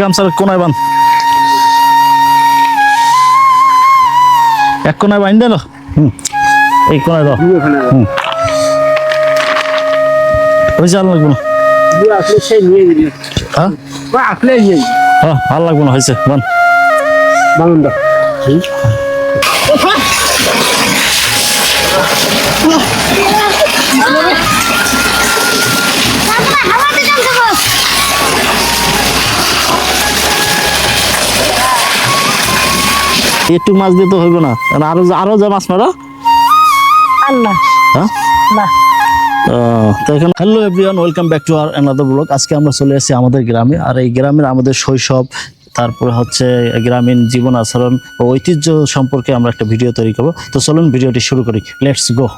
গামছার কোনায় বান এক কোনায় বাইন দেন হুম। এই কোনায় দাও। হুম। ওই জাল লাগবো না। হ্যাঁ? হ্যাঁ ভালো লাগবো না হয়েছে বান একটু মাছ দিতে হইব না। আরও আরও যা মাছ মারা? আল্লাহ হ্যাঁ? না। তো hello everyone welcome back to R another blog আজকে আমরা চলে এসেছি আমাদের গ্রামে। আর এই গ্রামের আমাদের শৈশব তারপরে হচ্ছে গ্রামীণ জীবন আচরণ ও ঐতিহ্য সম্পর্কে আমরা একটা ভিডিও তৈরি করব। তো চলুন ভিডিওটি শুরু করি। লেটস গো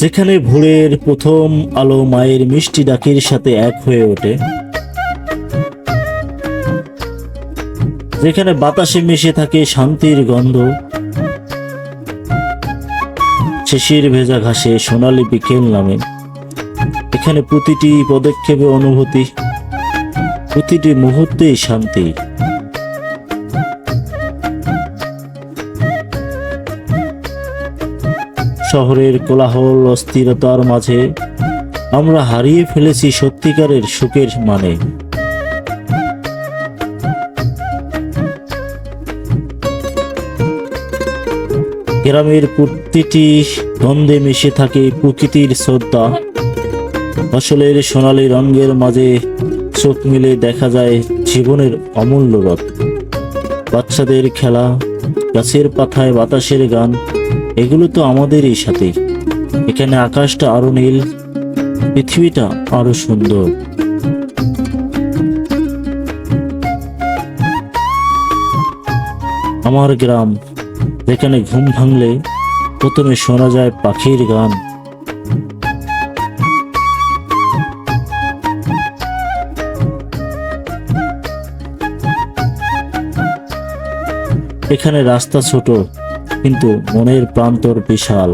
যেখানে ভোরের প্রথম আলো মায়ের মিষ্টি ডাকের সাথে এক হয়ে ওঠে। যেখানে বাতাসে মিশে থাকে শান্তির গন্ধ। শিশির ভেজা ঘাসে সোনালি বিকেল নামে এখানে প্রতিটি পদক্ষেপে অনুভূতি, প্রতিটি মুহূর্তেই শান্তি। শহরের কোলাহল, অস্থিরতার মাঝে আমরা হারিয়ে ফেলেছি সত্যিকারের সুখের মানে। গ্রামের প্রতিটি দ্বন্দ্বে মিশে থাকে প্রকৃতির শ্রদ্ধা। ফসলের সোনালী রঙের মাঝে চোখ মিলে দেখা যায় জীবনের অমূল্য রথ। বাচ্চাদের খেলা, গাছের পাতায় বাতাসের গান, এগুলো তো আমাদেরই সাথে। এখানে আকাশটা আরও নীল, পৃথিবীটা আরও সুন্দর। আমার গ্রাম যেখানে ঘুম ভাঙলে প্রথমে শোনা যায় পাখির গান। এখানে রাস্তা ছোট, কিন্তু মনের প্রান্তর বিশাল।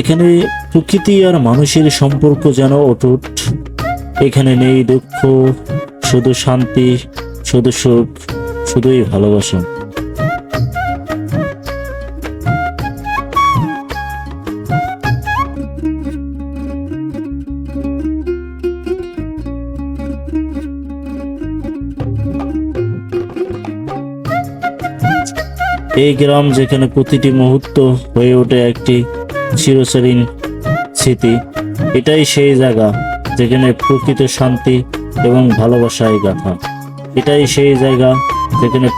এখানে প্রকৃতি আর মানুষের সম্পর্ক যেন অটুট। এখানে নেই দুঃখ, শুধু শান্তি, শুধু সুখ, শুধুই ভালোবাসা। এই গ্রাম যেখানে প্রতিটি মুহূর্ত হয়ে ওঠে একটি চিরচরিন স্মৃতি, এটাই সেই জায়গা যেখানে প্রকৃত শান্তি এবং ভালোবাসায় গাথা। এটাই সেই জায়গা যেখানে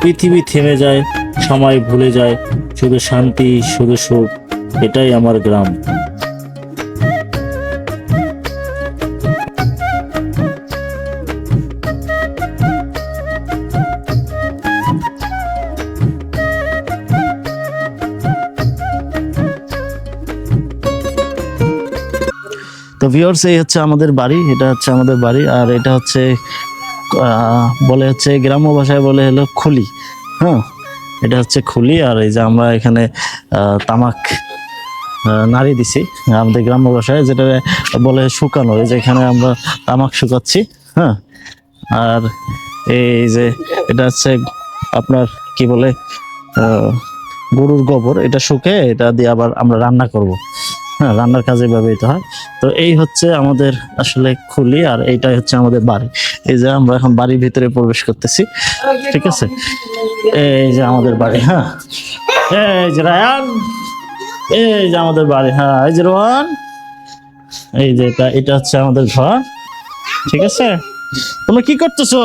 পৃথিবী থেমে যায়, সময় ভুলে যায়, শুধু শান্তি, শুধু সুখ, এটাই আমার গ্রাম। তো ভিউয়ার্স এই হচ্ছে আমাদের বাড়ি, এটা হচ্ছে আমাদের বাড়ি, আর এটা হচ্ছে বলে হচ্ছে, গ্রাম্য ভাষায় বলে হলো খুলি হ্যাঁ? এটা হচ্ছে খুলি, আর এই যে আমরা এখানে তামাক নাড়ি দিছি, আমাদের গ্রাম্য ভাষায়, যেটা বলে শুকানো, এই যে এখানে আমরা তামাক শুকাচ্ছি হ্যাঁ? আর এই যে এটা হচ্ছে আপনার, কি বলে গরুর গোবর, এটা শুকে, এটা দিয়ে আবার আমরা রান্না করব। হ্যাঁ রান্নার কাজে ব্যবহৃত হয়। তো এই হচ্ছে আমাদের আসলে খুলি আর এইটাই হচ্ছে আমাদের বাড়ি। এই যে আমরা এখন বাড়ির ভিতরে প্রবেশ করতেছি ঠিক আছে? এই যে আমাদের বাড়ি হ্যাঁ। এই যে রায়ান এই যে আমাদের বাড়ি হ্যাঁ এই যে রোহান এই যে এটা এটা হচ্ছে আমাদের ঘর ঠিক আছে? তোমরা কি করতেছো?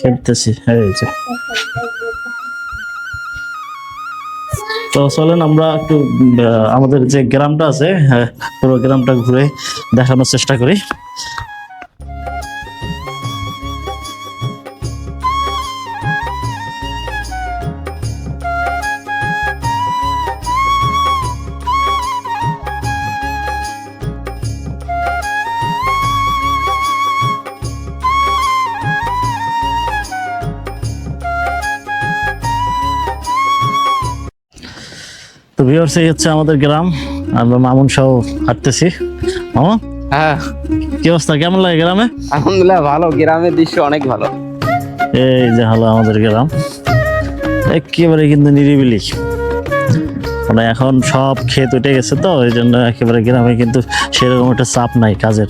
খেলতেছি এই যে। তো চলেন আমরা একটু আমাদের যে গ্রামটা আছে হ্যাঁ, পুরো গ্রামটা ঘুরে দেখানোর চেষ্টা করি। ভিউয়ার্স এই হচ্ছে আমাদের গ্রাম। আমরা মামুন সহ হাঁটতেছি। মামা হ্যাঁ। কি অবস্থা? কেমন লাগে গ্রামে? আলহামদুলিল্লাহ ভালো। গ্রামের দৃশ্য অনেক ভালো। এই যে হলো আমাদের গ্রাম। একেবারে কিন্তু নিরিবিলি। মানে এখন সব ক্ষেত উঠে গেছে তো এই জন্য একেবারে গ্রামে কিন্তু সেরকম একটা চাপ নাই কাজের।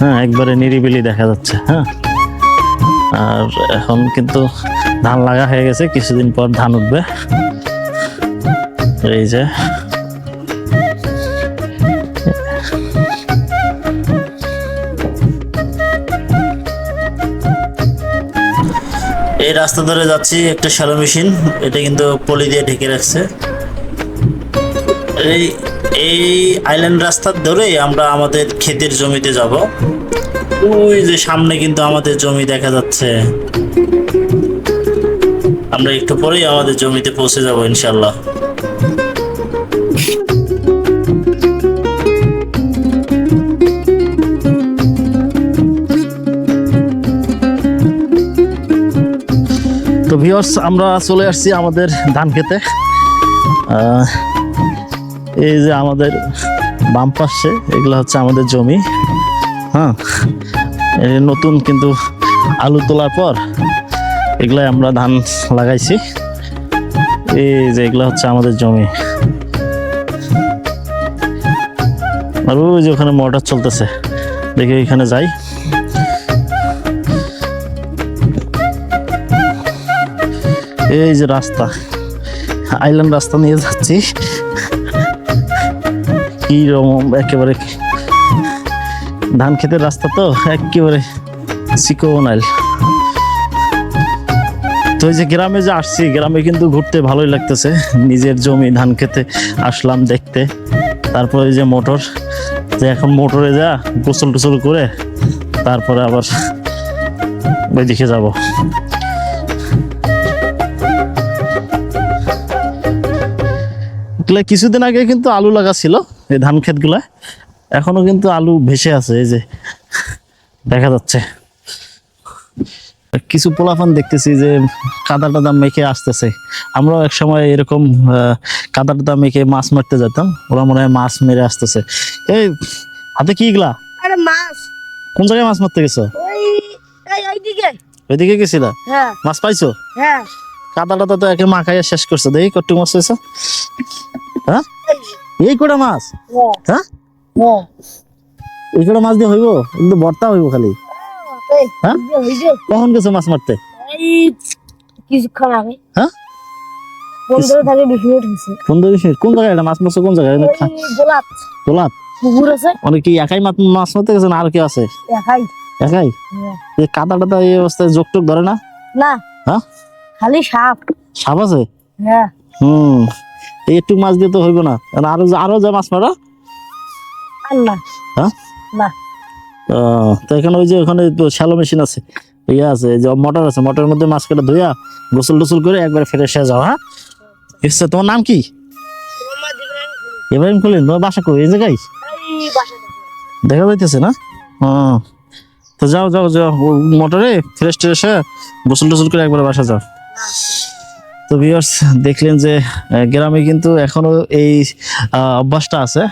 হ্যাঁ একবারে নিরিবিলি দেখা যাচ্ছে হ্যাঁ। আর এখন কিন্তু ধান লাগা হয়ে গেছে কিছুদিন পর ধান উঠবে। এই এই রাস্তা ধরে যাচ্ছি একটা শ্যালো মেশিন এটা কিন্তু পলি দিয়ে ঢেকে রাখছে। এই এই আইল্যান্ড রাস্তার ধরে আমরা আমাদের ক্ষেতের জমিতে যাব। ওই যে সামনে কিন্তু আমাদের জমি দেখা যাচ্ছে। আমরা একটু পরেই আমাদের জমিতে পৌঁছে যাব ইনশাল্লাহ তো ভিউয়ার্স আমরা চলে আসছি আমাদের ধান খেতে। এই যে আমাদের বাম পাশে, এগুলো হচ্ছে আমাদের জমি। হ্যাঁ এই নতুন কিন্তু আলু তোলার পর এগুলাই আমরা ধান লাগাইছি। এই যে এগুলো হচ্ছে আমাদের জমি। আর ওই যে ওখানে মোটর চলতেছে, দেখি এখানে যাই। এই যে রাস্তা। আইল্যান্ড রাস্তা নিয়ে যাচ্ছি। কি রকম একেবারে ধান ক্ষেতের রাস্তা তো, একেবারে সিকোনাইল তো এই যে গ্রামে যে আসছি, গ্রামে কিন্তু ঘুরতে ভালোই লাগতেছে। নিজের জমি, ধান খেতে আসলাম দেখতে। তারপরে এই যে মোটর, যে এখন মোটরে যা গোসল টোসল করে, তারপরে আবার ওইদিকে যাব। এগুলা কিছুদিন আগে কিন্তু আলু লাগা ছিল এই ধান ক্ষেতগুলা। এখনও কিন্তু আলু ভেসে আছে এই যে দেখা যাচ্ছে। কিছু পোলাপান দেখতেছি যে কাদা টাদা মেখে আসতেছে। আমরাও এক সময় এরকম কাদা টাদা মেখে মাছ মারতে যেতাম ওরা মনে হয় মাছ মেরে আসতেছে। এই হাতে কি এগুলা? মাছ। কোন জায়গায় মাছ মারতে গেছো? ওইদিকে। ওইদিকে গেছিলা? হ্যাঁ। মাছ পাইছো? হ্যাঁ। কাদা টাদা তো একে মাখাইয়া শেষ করছে। দেখি কট্টু মাছ হয়েছে হ্যাঁ? এই কটা মাছ? হ্যাঁ? এই কটা মাছ দিয়ে হইব? কিন্তু ভর্তা হইব খালি। হ্যাঁ? কখন গেছো মাছ মারতে? কিছুক্ষণ আগে হ্যাঁ? কোন জায়গায় মাছ কোন জায়গায়? গোলাপ গোলাপ। পুকুর আছে। অনেক কি একাই মাছ মারতে গেছে না আর কি আছে? একাই। হ্যাঁ। এই কাদা টাদা এই অবস্থায় যোগ টোক ধরে না? না। হ্যাঁ? খালি সাপ। সাপ আছে? হ্যাঁ। হুম। এই একটু মাছ দিয়ে তো হইব না। আর আরও যা- মাছ মারা? না হ্যাঁ? না। তো এখানে ওই যে ওখানে তো শ্যালো মেশিন আছে। ইয়ে আছে যে মোটর আছে। মোটরের মধ্যে মাছ কেটে ধুইয়া গোসল টোসল করে একবার ফেরে এসে যাও হ্যাঁ? এসছে তোমার নাম কি? ইব্রাহিম খলিল। তোমার বাসা কই? এই জায়গায়? দেখো। যাইতেছে না? হ্যাঁ তো যাও যাও যাও। মোটরে ফ্রেশ ট্রেশ গোসল টোসল করে একবার বাসা যাও। তো ভিউয়ার্স দেখলেন যে গ্রামে কিন্তু এখনও এই অভ্যাসটা আছে।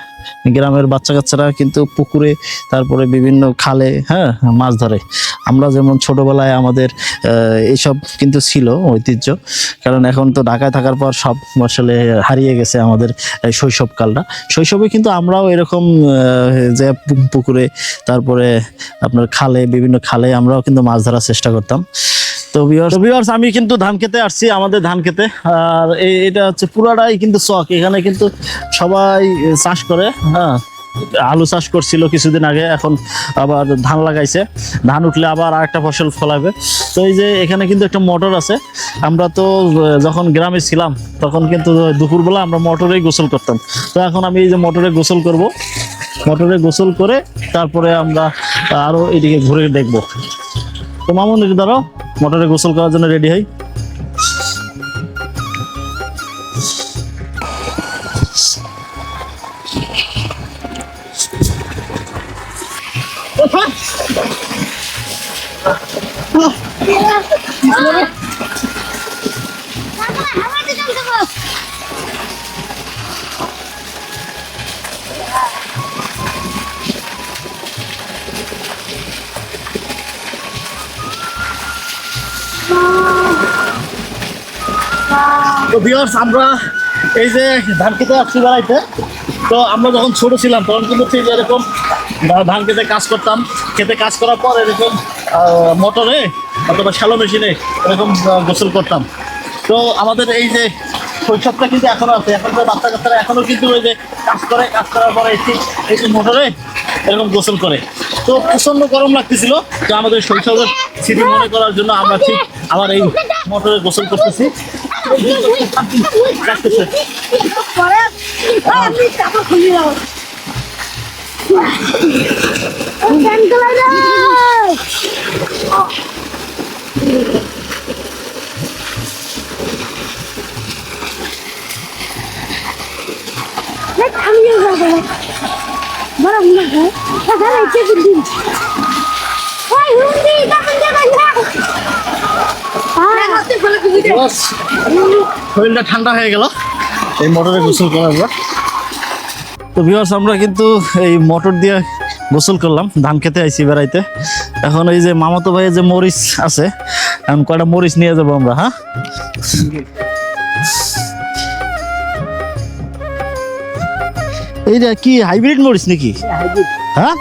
গ্রামের বাচ্চা কাচ্চারা কিন্তু পুকুরে, তারপরে বিভিন্ন খালে হ্যাঁ মাছ ধরে। আমরা যেমন ছোটবেলায় আমাদের এইসব কিন্তু ছিল ঐতিহ্য। কারণ এখন তো ঢাকায় থাকার পর সব আসলে হারিয়ে গেছে আমাদের শৈশবকালটা। শৈশবে কিন্তু আমরাও এরকম যে পুকুরে, তারপরে আপনার খালে, বিভিন্ন খালে আমরাও কিন্তু মাছ ধরার চেষ্টা করতাম। আমি কিন্তু ধান খেতে আসছি, আমাদের ধান খেতে আর এটা হচ্ছে পুরাটাই কিন্তু চক। এখানে কিন্তু সবাই চাষ করে হ্যাঁ। আলু চাষ করছিল কিছুদিন আগে, এখন আবার ধান লাগাইছে। ধান উঠলে আবার আরেকটা ফসল ফলাবে। তো এই যে এখানে কিন্তু একটা মোটর আছে। আমরা তো যখন গ্রামে ছিলাম, তখন কিন্তু দুপুরবেলা আমরা মোটরেই গোসল করতাম। তো এখন আমি এই যে মোটরে গোসল করব। মোটরে গোসল করে তারপরে আমরা আরও এদিকে ঘুরে দেখব। তো মামুন একটু মোটরে গোসল করার জন্য রেডি হই। তো ভিউয়ার্স আমরা এই যে ধান খেতে আসছি বেড়াইতে, তো আমরা যখন ছোট ছিলাম, তখন কিন্তু ঠিক এরকম ধান খেতে কাজ করতাম, খেতে কাজ করার পর এরকম মোটরে অথবা শ্যালো মেশিনে এরকম গোসল করতাম। তো আমাদের এই যে শৈশবটা কিন্তু এখনও আছে। এখনকার বাচ্চা কাচ্চারা এখনও কিন্তু ওই যে কাজ করে, কাজ করার পরে এই যে মোটরে এরকম গোসল করে। তো প্রচণ্ড গরম লাগতেছিল তো আমাদের শৈশবের স্মৃতি মনে করার জন্য আমরা ঠিক আমার এই মোটরে গোসল করতেছি। লাগতেছে। পরে আমি কাপড় খুলি দাও ফ্যান চালাই দাও আমি যাব বড় শরীরটা ঠান্ডা হয়ে গেল। এই মোটরে গোসল করার পর তো ভিউয়ার্স আমরা কিন্তু এই মোটর দিয়ে গোসল করলাম ধান খেতে আইছি বেড়াইতে। এখন এই যে মামাতো ভাইয়ের যে মরিচ আছে এখন কয়টা মরিচ নিয়ে যাব আমরা হ্যাঁ? এইটা কি হাইব্রিড মরিচ নাকি? হ্যাঁ?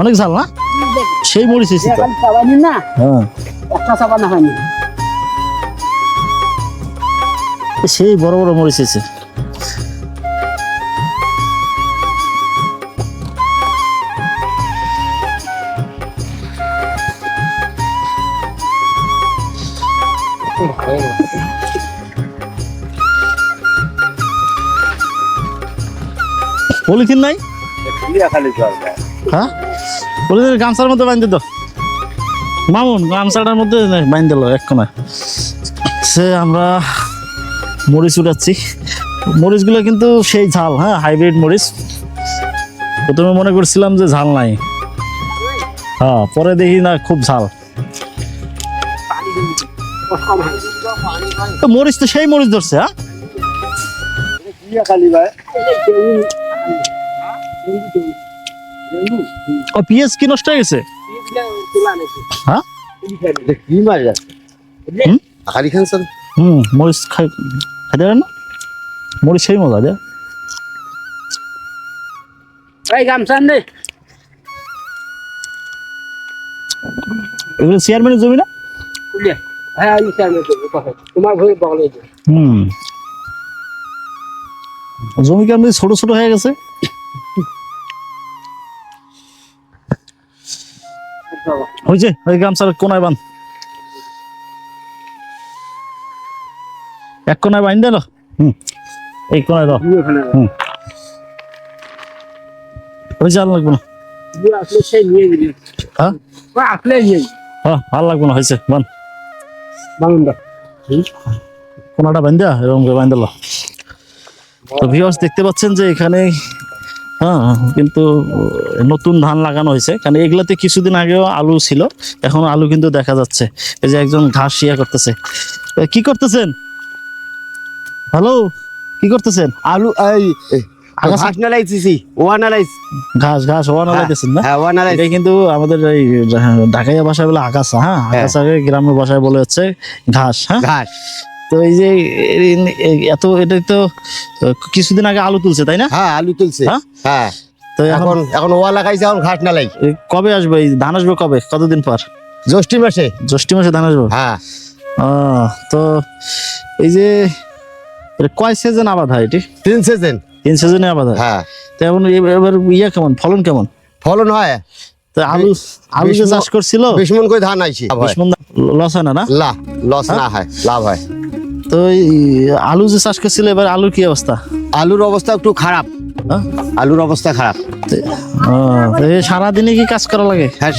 অনেক ঝাল না? সেই মরিচ না হ্যাঁ। একটা চাবানা হয়নি। সেই বড় বড় মরিচ এসেছে পলিথিন নাই? হ্যাঁ? পলিথিন গামছার মধ্যে বাঁধতে তো মামুন, গামছাটার মধ্যে দিল এক কোনায় সে আমরা মরিচ উঠাচ্ছি। মরিচগুলো কিন্তু সেই ঝাল হ্যাঁ হাইব্রিড মরিচ। প্রথমে মনে করছিলাম যে ঝাল নাই। হ্যাঁ পরে দেখি না খুব ঝাল। মরিচ তো সেই মরিচ ধরছে হ্যাঁ? ও পিএস কি নষ্ট হয়ে গেছে? হ্যাঁ? আকারি খান স্যার। হুম মরিচ খাই খাইতে পারেন না? মরিচ সেই মজা দেয় এই গামছান রে এগুলো চেয়ারম্যানের জমি না? হ্যাঁ এই স্যার তোমার ঘরে বগলে হুম। জমি কেমন ছোট ছোট হয়ে গেছে? হয়েছে ওই গামছার কোনায় বান এক কোনায় বাইন দিল হুম। এই কোনায় দাও হুম। ওই জাল লাগবে না। হ্যাঁ? হ্যাঁ ভালো লাগবে না হয়েছে বান। কোনাটা বাইন দেয়া এরকম করে বাইন দিল তো ভিউয়ার্স দেখতে পাচ্ছেন যে এখানে হ্যাঁ কিন্তু নতুন ধান লাগানো হয়েছে। কারণ এগুলাতে কিছুদিন আগেও আলু ছিল এখন আলু কিন্তু দেখা যাচ্ছে। এই যে একজন ঘাস ইয়া করতেছে। কি করতেছেন? হ্যালো কি করতেছেন? আলু এই ঘাস ঘাস না? হ্যাঁ এটা কিন্তু আমাদের এই ঢাকাইয়া ভাষায় বলে আগাছা হ্যাঁ? গ্রামের ভাষায় বলে হচ্ছে ঘাস হ্যাঁ? ঘাস। তো এই যে এত এটা তো কিছুদিন আগে আলু তুলছে তাই না? হ্যাঁ আলু তুলছে। হ্যাঁ? হ্যাঁ। তো এখন এখন ওয়া লাগাইছে এখন ঘাস নালাই কবে আসবে? এই ধান আসবে কবে? কতদিন পর? জ্যৈষ্ঠী মাসে। জ্যৈষ্ঠী মাসে ধান আসবে? হ্যাঁ। তো এই যে কয় সিজন আবাদ হয় এটি? তিন সিজন তিন সিজনে আবাদ হয়? হ্যাঁ। তো এখন এবার ইয়ে কেমন? ফলন কেমন? ফলন হয়। তো আলু আলু যে চাষ করছিল? বিশ মন করে ধান আইছে। বিশ মণ লস হয় না না? লাভ লস না হয়। লাভ হয়। তো আলু যে চাষ করছিল এবার আলুর কি অবস্থা? আলুর অবস্থা একটু খারাপ। হ্যাঁ? আলুর অবস্থা খারাপ। সারাদিনে কি কাজ করা লাগে? হ্যাঁ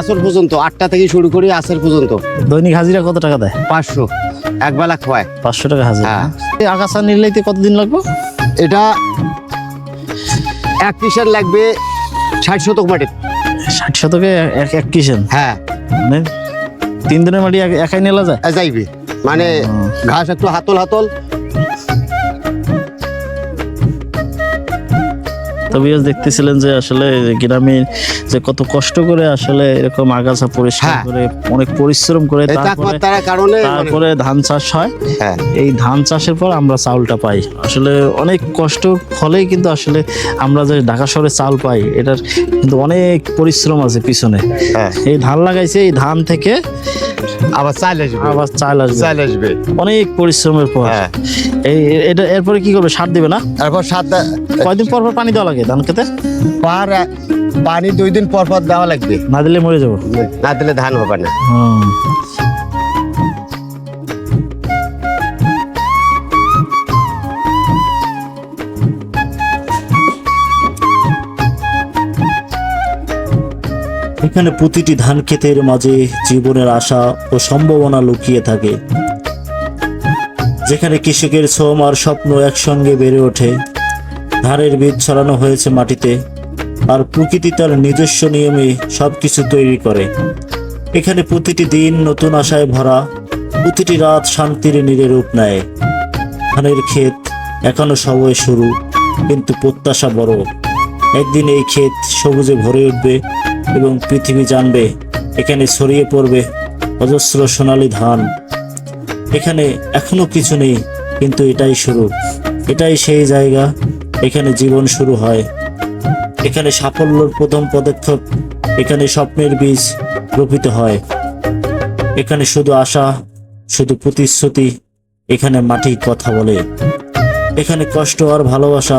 আসর পর্যন্ত। আটটা থেকে শুরু করি আসর পর্যন্ত। দৈনিক হাজিরা কত টাকা দেয়? পাঁচশো। এক বেলা খাওয়ায়। পাঁচশো টাকা হাজার হ্যাঁ। এই আগাছা নির্লাইতে কতদিন লাগবে? এটা এক কিসের লাগবে ষাট শতক মাটি। ষাট শতকে এক এক কিসের হ্যাঁ। মানে তিন দিনের মাটি এক- একাই নেলা যায়? যাইবে। মানে ঘাস একটু হাতল হাতল তো দেখতেছিলেন যে আসলে গ্রামে যে কত কষ্ট করে আসলে এরকম আগাছা পরিষ্কার হ্যাঁ। করে অনেক পরিশ্রম করে তারপরে তারপরে ধান চাষ হয়। হ্যাঁ। এই ধান চাষের পর আমরা চাউলটা পাই। আসলে অনেক কষ্ট ফলেই কিন্তু আসলে আমরা যে ঢাকা শহরে চাউল পাই এটার কিন্তু অনেক পরিশ্রম আছে পিছনে। হ্যাঁ। এই ধান লাগাইছে এই ধান থেকে আবার চাল আসবে। আবার চাল আসবে। চাল আসবে। অনেক পরিশ্রমের পর। হ্যাঁ। এই এটা এরপরে কি করবে? সার দিবে না? তারপর সার কয়দিন পর পর পানি দেওয়া লাগে ধান খেতে? পার পানি দুই দিন পর পর দেওয়া লাগবে। না দিলে মরে যাব। না দিলে ধান হবে না। এখানে প্রতিটি ধান ক্ষেতের মাঝে জীবনের আশা ও সম্ভাবনা লুকিয়ে থাকে। যেখানে কৃষকের শ্রম আর স্বপ্ন একসঙ্গে বেড়ে ওঠে। ধানের বীজ ছড়ানো হয়েছে মাটিতে, আর প্রকৃতি তার নিজস্ব নিয়মে সবকিছু তৈরি করে। এখানে প্রতিটি দিন নতুন আশায় ভরা, প্রতিটি রাত শান্তির নীরে রূপ নেয়। ধানের ক্ষেত এখনও সবই শুরু, কিন্তু প্রত্যাশা বড়। একদিন এই ক্ষেত সবুজে ভরে উঠবে এবং পৃথিবী জানবে, এখানে ছড়িয়ে পড়বে অজস্র সোনালী ধান। এখানে এখনও কিছু নেই, কিন্তু এটাই শুরু। এটাই সেই জায়গা, এখানে জীবন শুরু হয়। এখানে সাফল্যর প্রথম পদক্ষেপ, এখানে স্বপ্নের বীজ রোপিত হয়। এখানে শুধু আশা, শুধু প্রতিশ্রুতি, এখানে মাটি কথা বলে। এখানে কষ্ট আর ভালোবাসা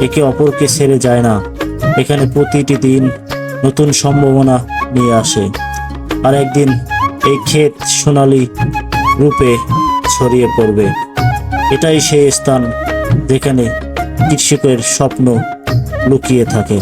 একে অপরকে ছেড়ে যায় না। এখানে প্রতিটি দিন নতুন সম্ভাবনা নিয়ে আসে। আর একদিন এই ক্ষেত সোনালি রূপে ছড়িয়ে পড়বে। এটাই সেই স্থান যেখানে কৃষকের স্বপ্ন লুকিয়ে থাকে।